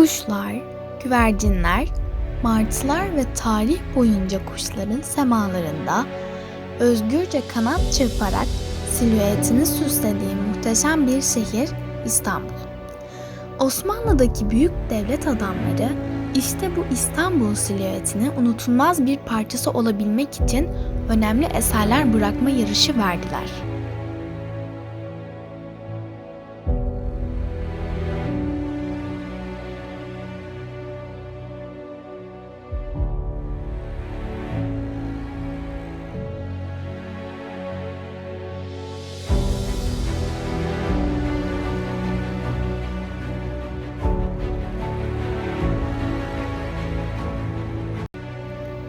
Kuşlar, güvercinler, martılar ve tarih boyunca kuşların semalarında özgürce kanat çırparak silüetini süslediği muhteşem bir şehir İstanbul. Osmanlı'daki büyük devlet adamları işte bu İstanbul silüetini unutulmaz bir parçası olabilmek için önemli eserler bırakma yarışı verdiler.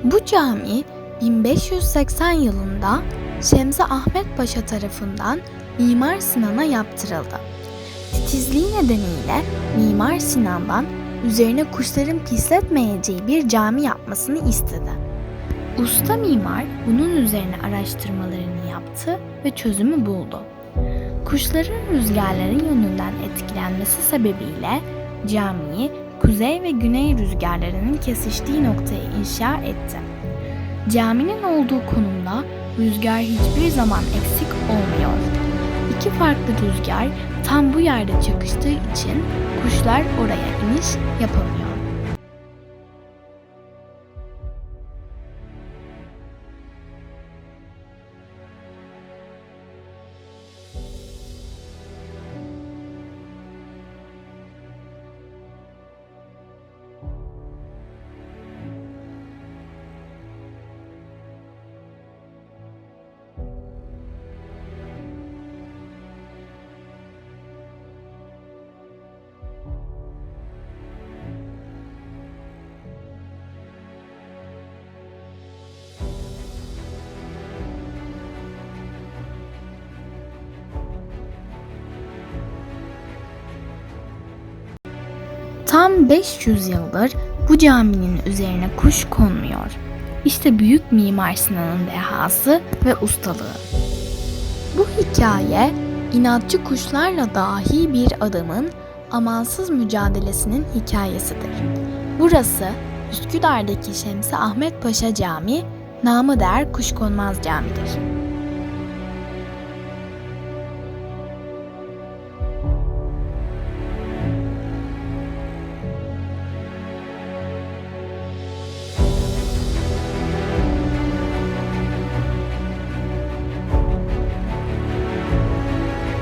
Bu cami 1580 yılında Şemsi Ahmet Paşa tarafından Mimar Sinan'a yaptırıldı. Titizliği nedeniyle Mimar Sinan'dan üzerine kuşların pisletmeyeceği bir cami yapmasını istedi. Usta mimar bunun üzerine araştırmalarını yaptı ve çözümü buldu. Kuşların rüzgarların yönünden etkilenmesi sebebiyle camiyi kuzey ve güney rüzgarlarının kesiştiği noktaya inşa etti. Caminin olduğu konumda rüzgar hiçbir zaman eksik olmuyor. İki farklı rüzgar tam bu yerde çakıştığı için kuşlar oraya iniş yapamıyor. Tam 500 yıldır bu caminin üzerine kuş konmuyor. İşte büyük Mimar Sinan'ın dehası ve ustalığı. Bu hikaye inatçı kuşlarla dahi bir adamın amansız mücadelesinin hikayesidir. Burası Üsküdar'daki Şemsi Ahmet Paşa Camii, namı değer Kuşkonmaz Cami'dir.